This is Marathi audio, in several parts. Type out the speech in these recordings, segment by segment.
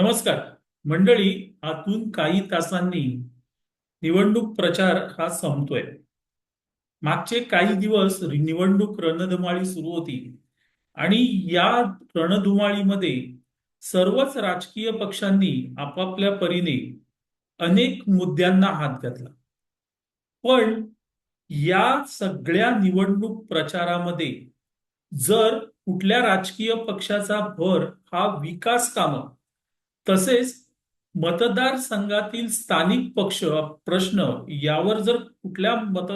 नमस्कार. मंडळी आतून काही तासांनी निवडणूक प्रचार हा संपतोय. मागचे काही दिवस निवडणूक रणधुमाळी सुरू होती आणि या रणधुमाळीमध्ये सर्वच राजकीय पक्षांनी आपापल्या परीने अनेक मुद्द्यांना हात घातला. पण या सगळ्या निवडणूक प्रचारामध्ये जर कुठल्या राजकीय पक्षाचा भर हा विकास कामं तसेच मतदार संघातील स्थानिक पक्ष प्रश्न यावर जर कुठल्या मत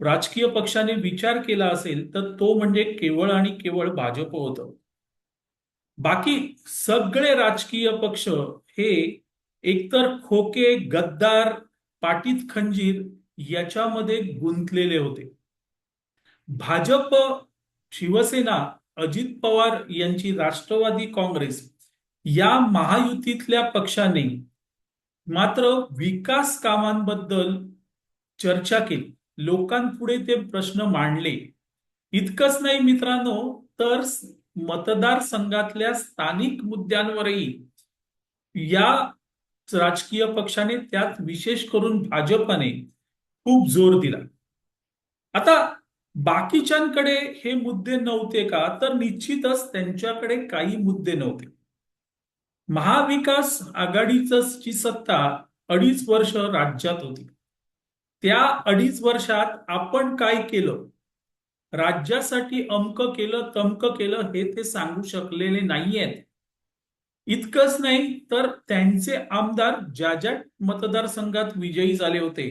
राजकीय पक्षाने विचार केला असेल तर तो म्हणजे केवळ आणि केवळ भाजप होत. बाकी सगळे राजकीय पक्ष हे एकतर खोके गद्दार पाटीत खंजीर याच्यामध्ये गुंतलेले होते. भाजप शिवसेना अजित पवार यांची राष्ट्रवादी काँग्रेस या महायुतीतल्या पक्षाने मात्र विकास कामांबद्दल चर्चा केली. लोकांपुढे ते प्रश्न मांडले. इतकंच नाही मित्रांनो तर मतदारसंघातल्या स्थानिक मुद्द्यांवरही या राजकीय पक्षाने त्यात विशेष करून भाजपने खूप जोर दिला. आता बाकीच्यांकडे हे मुद्दे नव्हते का? तर निश्चितच त्यांच्याकडे काही मुद्दे नव्हते. महाविकास आघाडीच ची सत्ता अडीच वर्ष राज्यात होती. त्या अडीच वर्षात आपण काय केलं? राज्यासाठी अमक केलं तमक केलं हे ते सांगू शकलेले नाहीयेत. इतकंच नाही तर त्यांचे आमदार ज्या ज्या मतदारसंघात विजयी झाले होते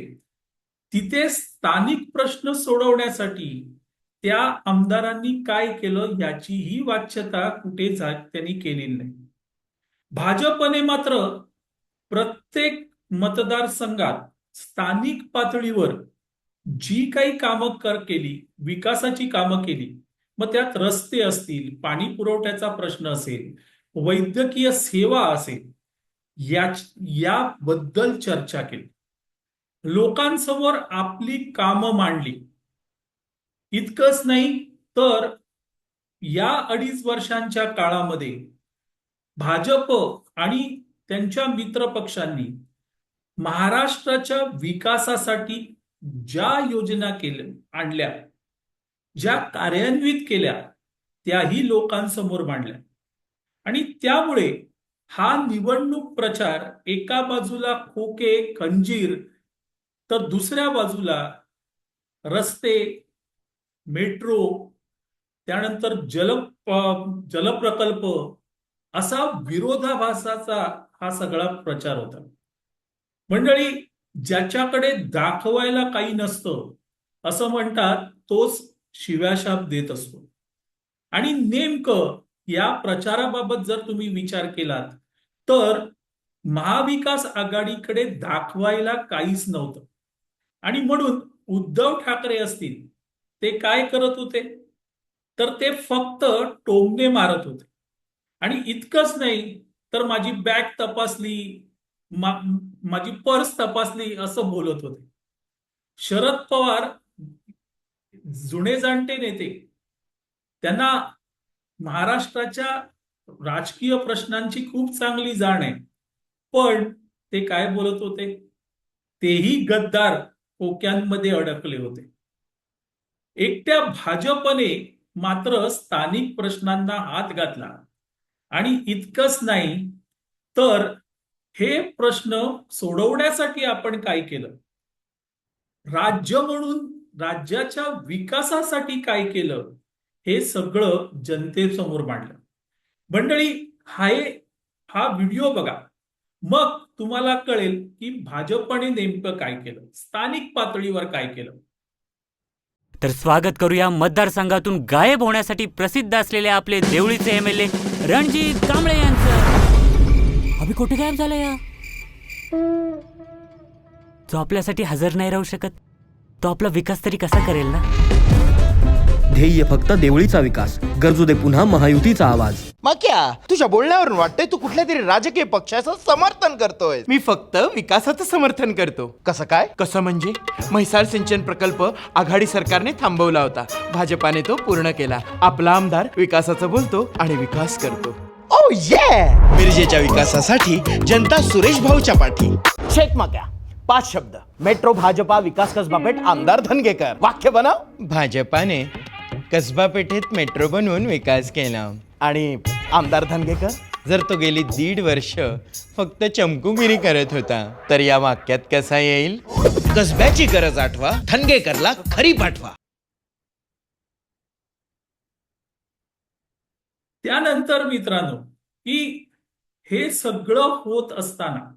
तिथे स्थानिक प्रश्न सोडवण्यासाठी त्या आमदारांनी काय केलं याचीही वाच्यता कुठे त्यांनी केलेली नाही. भाजपने मात्र प्रत्येक मतदारसंघात स्थानिक पातळीवर जी काही कामं कर केली विकासाची कामं केली मग त्यात रस्ते असतील पाणी पुरवठ्याचा प्रश्न असेल वैद्यकीय सेवा असेल या याबद्दल चर्चा केली. लोकांसमोर आपली कामं मांडली. इतकंच नाही तर या अडीच वर्षांच्या काळामध्ये भाजप आणि त्यांच्या मित्र पक्षांनी महाराष्ट्राच्या विकासासाठी ज्या योजना केल्या आणल्या ज्या कार्यान्वित केल्या त्याही लोकांसमोर मांडल्या. आणि त्यामुळे हा निवडणूक प्रचार एका बाजूला खोके खंजीर तर दुसऱ्या बाजूला रस्ते मेट्रो त्यानंतर जल जलप्रकल्प असा विरोधाभासाचा हा सगळा प्रचार होता. मंडळी ज्याच्याकडे दाखवायला काही नसतं असं म्हणतात तोच शिव्याशाप देत असतो. आणि नेमकं या प्रचाराबाबत जर तुम्ही विचार केलात तर महाविकास आघाडीकडे दाखवायला काहीच नव्हतं. आणि म्हणून उद्धव ठाकरे असतील ते काय करत होते? तर ते फक्त टोमणे मारत होते. आणि इतकंच नाही तर माझी बॅग तपासली मा, माझी पर्स तपासली असं बोलत होते. शरद पवार जुने जाणते नेते त्यांना महाराष्ट्राच्या राजकीय प्रश्नांची खूप चांगली जाण आहे. पण ते काय बोलत होते? तेही गद्दार कोक्यांमध्ये अडकले होते. एकट्या भाजपने मात्र स्थानिक प्रश्नांना हात घातला. आणि इतकंच नाही तर हे प्रश्न सोडवण्यासाठी आपण काय केलं? राज्य म्हणून राज्याच्या विकासासाठी काय केलं? हे सगळं जनतेसमोर मांडलं. मंडळी हाय हा व्हिडिओ बघा. मग तुम्हाला कळेल की भाजपने नेमकं काय केलं? स्थानिक पातळीवर काय केलं? तर स्वागत करूया मतदारसंघातून गायब होण्यासाठी प्रसिद्ध असलेले आपले देवळीचे M L A Ranjit Kamble यांचं. अभि कुठे गायब झालं या जो आपल्यासाठी हजर नाही राहू शकत. तो आपला विकास तरी कसा करेल ना? ध्येय फक्त देवळीचा विकास. गरजू दे पुन्हा महायुतीचा आवाज. मग क्या तुझ्या बोलण्यावरून वाटतंय तू कुठल्या तरी राजकीय पक्षाचं समर्थन करतोय मी फक्त विकासाचं समर्थन करतो. कसं काय? कसं म्हणजे? म्हैसाळ सिंचन प्रकल्प आघाडी सरकारने थांबवला होता. भाजपाने तो पूर्ण केला. आपला आमदार विकासाचं बोलतो आणि विकास करतो. ओ ये मिरजेच्या विकासासाठी जनता सुरेश भाऊच्या पाठी. शेख मक्या. पाच शब्द. मेट्रो भाजपा विकास कसबा पेठ आमदार धनगेकर. वाक्य बनव. भाजपाने कसबा पेठेत मेट्रो बनवून विकास केला. आणि आमदार धनगेकर? जर तो गेली दीड वर्ष फक्त चमकुगिरी करत होता तर या वाक्यात कसा येईल? कसब्याची गरज आठवा धनगेकरला खरी पाठवा. त्यानंतर मित्रांनो की हे सगळं होत असताना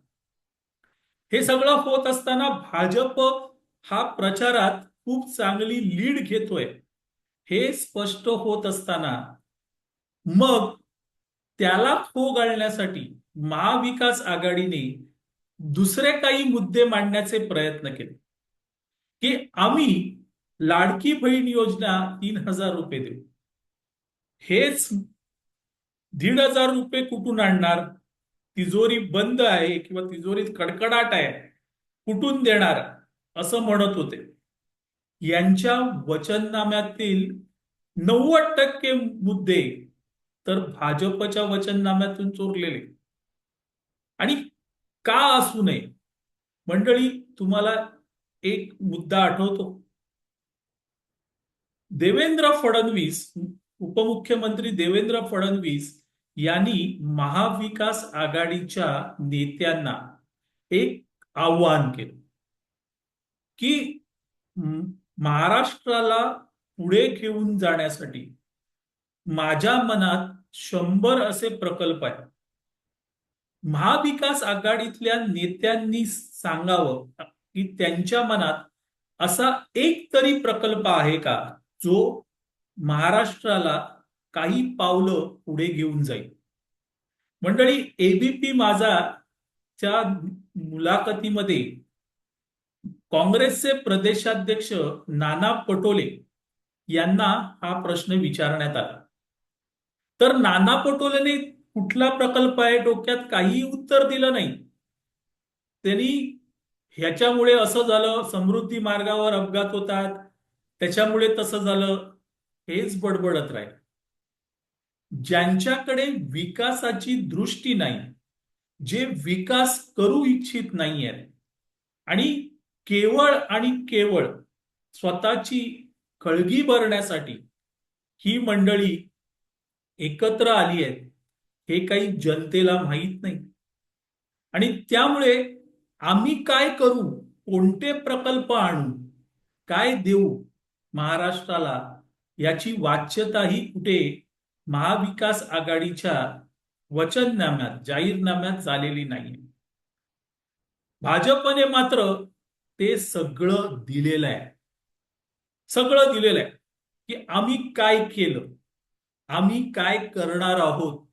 हे सगळं होत असताना भाजप हा प्रचारात खूप चांगली लीड घेतोय. हे स्पष्ट होत असताना मग त्याला खो घालण्यासाठी महाविकास आघाडीने दुसरे काही मुद्दे मांडण्याचे प्रयत्न केले. की आम्ही लाडकी बहीण योजना तीन हजार रुपये देऊ. हेच दीड हजार रुपये कुठून आणणार? तिजोरी बंद आहे किंवा तिजोरीत कडकडाट आहे. कुठून देणार? असं म्हणत होते. यांच्या वचननाम्यातील नव्वद टक्के मुद्दे तर भाजपच्या वचननाम्यातून चोरलेले. आणि का असू नये? मंडळी तुम्हाला एक मुद्दा आठवतो. देवेंद्र फडणवीस उपमुख्यमंत्री देवेंद्र फडणवीस यांनी महाविकास आघाडीच्या नेत्यांना एक आव्हान केलं की महाराष्ट्राला पुढे घेऊन जाण्यासाठी माझ्या मनात शंभर असे प्रकल्प आहेत. महाविकास आघाडीतल्या नेत्यांनी सांगावं की त्यांच्या मनात असा एक तरी प्रकल्प आहे का जो महाराष्ट्राला काही पावलं पुढे घेऊन जाईल? मंडळी एबीपी माझा च्या मुलाखतीमध्ये काँग्रेसचे प्रदेशाध्यक्ष नाना पटोले यांना हा प्रश्न विचारण्यात आला. तर नाना पटोलेने कुठला प्रकल्प आहे? डोक्यात काही उत्तर दिलं नाही. त्यांनी ह्याच्यामुळे असं झालं समृद्धी मार्गावर अपघात होतात. त्याच्यामुळे तसं झालं हेच बडबडत राहील. ज्यांच्याकडे विकासाची दृष्टी नाही जे विकास करू इच्छित नाहीयेत. आणि केवळ आणि केवळ स्वतःची कळगी भरण्यासाठी ही मंडळी एकत्र आली आहेत हे काही जनतेला माहीत नाही. आणि त्यामुळे आम्ही काय करू? कोणते प्रकल्प आणू? काय देऊ महाराष्ट्राला? याची वाच्यताही कुठे? महाविकास आघाडीच्या वचननाम्यात जाहीरनाम्यात झालेली नाही भाजपने मात्र ते सगळं दिलेलं आहे. सगळं दिलेलं आहे की आम्ही काय केलं? आम्ही काय करणार आहोत?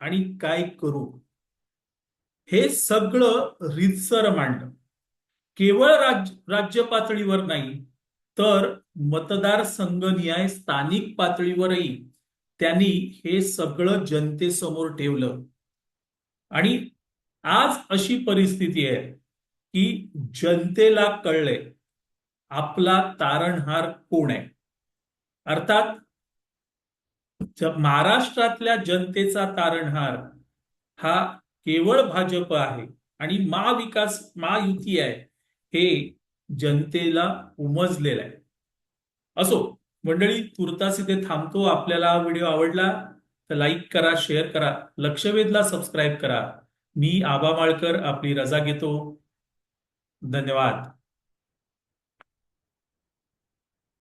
आणि काय करू? हे सगळं रितसर मांडलं केवळ राज्य राज्य पातळीवर नाही तर मतदारसंघनिहाय स्थानिक पातळीवरही त्यांनी हे सगळं जनतेसमोर ठेवलं. आणि आज अशी परिस्थिती आहे की जनतेला कळलंय आपला तारणहार कोण आहे? अर्थात महाराष्ट्रातल्या जनतेचा तारणहार हा केवळ भाजप आहे आणि महाविकास महायुती आहे हे जनतेला उमजलेलं आहे. असो मंडळी तुर्तास इथे थांबतो. आपल्याला हा व्हिडिओ आवडला तर लाईक करा शेअर करा लक्षवेधला सबस्क्राईब करा. मी आबा माळकर आपली रजा घेतो. धन्यवाद.